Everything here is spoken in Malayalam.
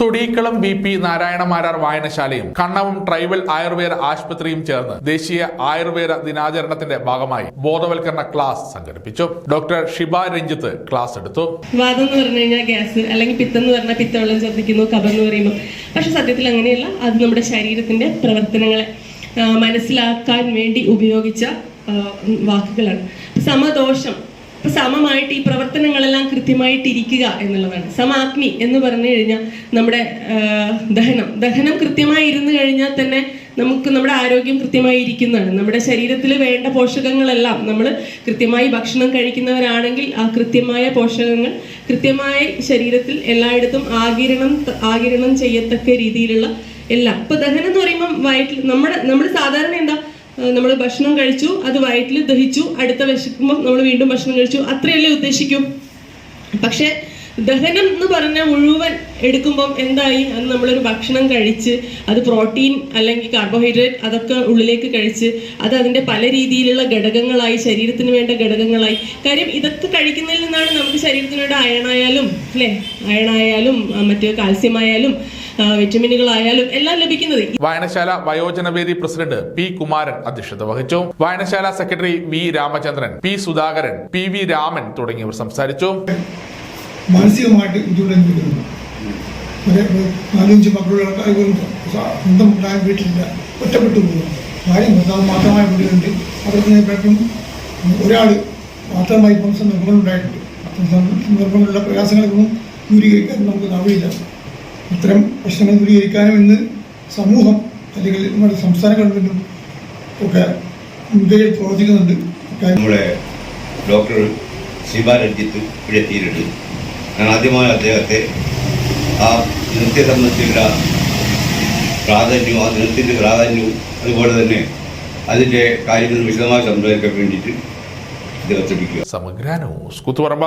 തൊടീക്കളം ബി പി നാരായണമാരാർ വായനശാലയും കണ്ണവും ട്രൈബൽ ആയുർവേദ ആശുപത്രിയും ചേർന്ന് ദേശീയ ആയുർവേദ ദിനാചരണത്തിന്റെ ഭാഗമായി ബോധവൽക്കരണ ക്ലാസ് സംഘടിപ്പിച്ചു. ഡോക്ടർ ഷിബ രഞ്ജിത്ത് ക്ലാസ് എടുത്തു. വാദം എന്ന് പറഞ്ഞു കഴിഞ്ഞാൽ ഗ്യാസ് അല്ലെങ്കിൽ പിത്തം എന്ന് പറഞ്ഞാൽ പിത്തവെള്ളം ഛർദ്ദിക്കുന്നു കഫം എന്ന് പറയുമ്പോൾ പക്ഷെ സത്യത്തിൽ അങ്ങനെയല്ല. അത് നമ്മുടെ ശരീരത്തിന്റെ പ്രവർത്തനങ്ങളെ മനസ്സിലാക്കാൻ വേണ്ടി ഉപയോഗിച്ച വാക്കുകളാണ്. സമദോഷം. സമമായിട്ട് ഈ പ്രവർത്തനങ്ങളെല്ലാം കൃത്യമായിട്ട് ഇരിക്കുക എന്നുള്ളതാണ്. സമാഗ്നി എന്ന് പറഞ്ഞു കഴിഞ്ഞാൽ നമ്മുടെ ദഹനം. ദഹനം കൃത്യമായി ഇരുന്ന് കഴിഞ്ഞാൽ തന്നെ നമുക്ക് നമ്മുടെ ആരോഗ്യം കൃത്യമായി ഇരിക്കുന്നതാണ് നമ്മുടെ ശരീരത്തിൽ വേണ്ട പോഷകങ്ങളെല്ലാം നമ്മൾ കൃത്യമായി ഭക്ഷണം കഴിക്കുന്നവരാണെങ്കിൽ ആ കൃത്യമായ പോഷകങ്ങൾ കൃത്യമായി ശരീരത്തിൽ എല്ലായിടത്തും ആകിരണം ആകിരണം ചെയ്യത്തക്ക രീതിയിലുള്ള എല്ലാം. ഇപ്പൊ ദഹനം എന്ന് പറയുമ്പോൾ വയറ്റിൽ നമ്മുടെ നമ്മൾ സാധാരണ എന്താ നമ്മൾ ഭക്ഷണം കഴിച്ചു അത് വയറ്റിൽ ദഹിച്ചു അടുത്ത വിശക്കുമ്പോൾ നമ്മൾ വീണ്ടും ഭക്ഷണം കഴിച്ചു അത്രയല്ലേ ഉദ്ദേശിക്കും? പക്ഷെ ദഹനം എന്ന് പറഞ്ഞ മുഴുവൻ എടുക്കുമ്പം എന്തായി? അത് നമ്മളൊരു ഭക്ഷണം കഴിച്ച് അത് പ്രോട്ടീൻ അല്ലെങ്കിൽ കാർബോഹൈഡ്രേറ്റ് അതൊക്കെ ഉള്ളിലേക്ക് കഴിച്ച് അത് അതിന്റെ പല രീതിയിലുള്ള ഘടകങ്ങളായി ശരീരത്തിന് വേണ്ട ഘടകങ്ങളായി. കാര്യം ഇതൊക്കെ കഴിക്കുന്നതിൽ നിന്നാണ് നമുക്ക് ശരീരത്തിന് വേണ്ട അയണായാലും അല്ലേ? അയണായാലും മറ്റ് കാൽസ്യം ആയാലും വിറ്റമിനുകളായാലും എല്ലാം ലഭിക്കുന്നത്. വായനശാല വയോജനവേദി പ്രസിഡന്റ് പി കുമാരൻ അധ്യക്ഷത വഹിച്ചു. വായനശാല secretary V Ramachandran P Sudhakaran P V Raman തുടങ്ങിയവർ സംസാരിച്ചു. മാനസികമായിട്ട് ബുദ്ധിമുട്ട് നാലഞ്ച് പോലും സ്വ- സ്വന്തം പ്രായം വീട്ടിലില്ല. ഒറ്റപ്പെട്ടു പോകുന്നു. ഭാര്യ ഭർത്താവ് മാത്രമായ വീടുകളുണ്ട് അവർക്ക് പലപ്പോഴും ഒരാൾ മാത്രമായി ഇപ്പം സന്ദർഭങ്ങളുണ്ടായിട്ടുണ്ട്. സന്ദർഭങ്ങളുള്ള പ്രയാസങ്ങളൊന്നും ദൂരീകരിക്കാൻ നമുക്ക് കഴിയില്ല ഇത്തരം പ്രശ്നങ്ങൾ ദൂരീകരിക്കാനും ഇന്ന് സമൂഹം അല്ലെങ്കിൽ നമ്മുടെ സംസ്ഥാന ഗവൺമെന്റും ഒക്കെ മുൻകൈയിൽ പ്രവർത്തിക്കുന്നുണ്ട്. നമ്മളെ ഡോക്ടർ ശിവ രഞ്ജിത്ത് ഇവിടെ എത്തിയിട്ടുണ്ട്. ഞാൻ ആദ്യമായി അദ്ദേഹത്തെ ആ നൃത്യ സംബന്ധിച്ചുള്ള പ്രാധാന്യവും ആ നൃത്യത്തിന്റെ പ്രാധാന്യവും അതുപോലെ തന്നെ അതിന്റെ കാര്യങ്ങൾ വിശദമായി സംസാരിക്കാൻ വേണ്ടിയിട്ട് സമഗ്ര ന്യൂസ് കുത്തുപറമ്പ.